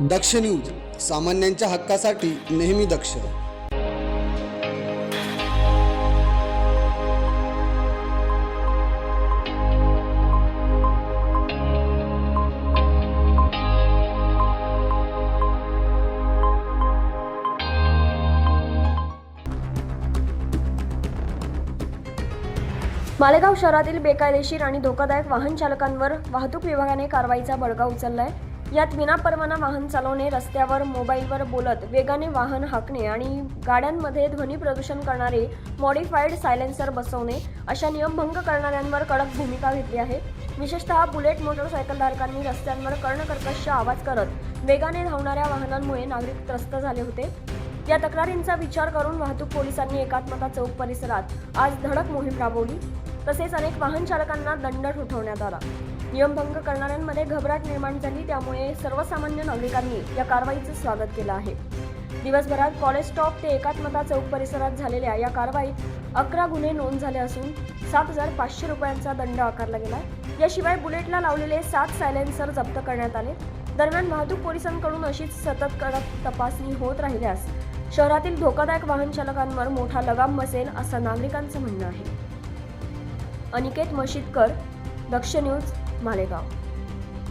दक्ष news सामान्यांच्या हक्कासाठी नेहमी दक्ष. मालेगाव शहरातील बेकायदेशीर आणि धोकादायक वाहन चालकांवर वाहतूक विभागाने कारवाईचा बडगा उचललाय. यात विनापरवाना वाहन चालवणे रस्त्यावर मोबाईलवर बोलत वेगाने वाहन हाकणे आणि गाड्यांमध्ये ध्वनी प्रदूषण करणारे मॉडिफाईड सायलेन्सर बसवणे अशा नियमभंग करणाऱ्यांवर कडक भूमिका घेतली आहे. विशेषतः बुलेट मोटरसायकलधारकांनी रस्त्यांवर कर्णकर्कश आवाज करत वेगाने धावणाऱ्या वाहनांमुळे नागरिक त्रस्त झाले होते. या तक्रारींचा विचार करून वाहतूक पोलिसांनी एकात्मता चौक परिसरात आज धडक मोहीम राबवली. तसेच अनेक वाहन चालकांना दंड ठोठवण्यात आला. नियमभंग करणाऱ्यांमध्ये घबराट निर्माण झाली त्यामुळे सर्वसामान्य नागरिकांनी या कारवाईचं स्वागत केलं आहे. दिवसभरात कॉलेज स्टॉप ते एकात्मता चौक परिसरात झालेल्या या कारवाईत अकरा गुन्हे नोंद झाले असून सात हजार पाचशे रुपयांचा दंड आकारला गेला याशिवाय बुलेटला लावलेले सात सायलेन्सर जप्त करण्यात आले. दरम्यान वाहतूक पोलिसांकडून अशीच सतत कडक तपासणी होत राहिल्यास शहरातील धोकादायक वाहन चालकांवर मोठा लगाम बसेल असं नागरिकांचं म्हणणं आहे. अनिकेत मशीदकर दक्ष न्यूज मालेगाव